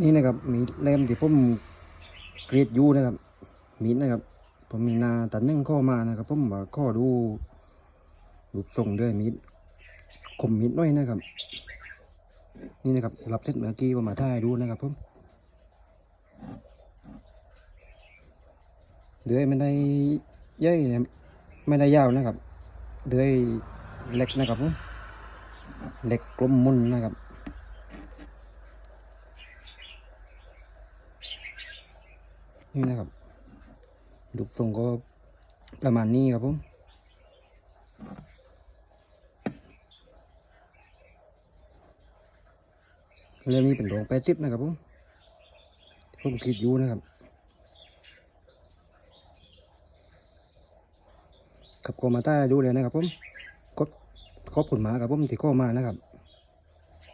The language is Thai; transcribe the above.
นี่นะครับมีดเล่มที่ผมกรีดอยู่นะครับมีดนะครับ ผมมีนาตัดนึ่งข้อมานะครับผมว่าข้อดูรูปทรงด้วยมีดคมมีดน้อยนะครับ นี่นะครับรับเส้นเมื่อกี้ก็มาถ่ายดูนะครับผมเดือยไม่ได้ใหญ่นะไม่ได้ยาวนะครับ เดือยเล็กนะครับผมเล็กกลมมุนนะครับ นี่นะครับรูปทรงก็ประมาณนี้ครับผมเรื่องนี้เป็นโรงแปดสิบนะครับผมผมคิดอยู่นะครับขับโกมาใต้ดูเลยนะครับผมกดขอบคุณหมาครับผมที่ข้อมานะครับ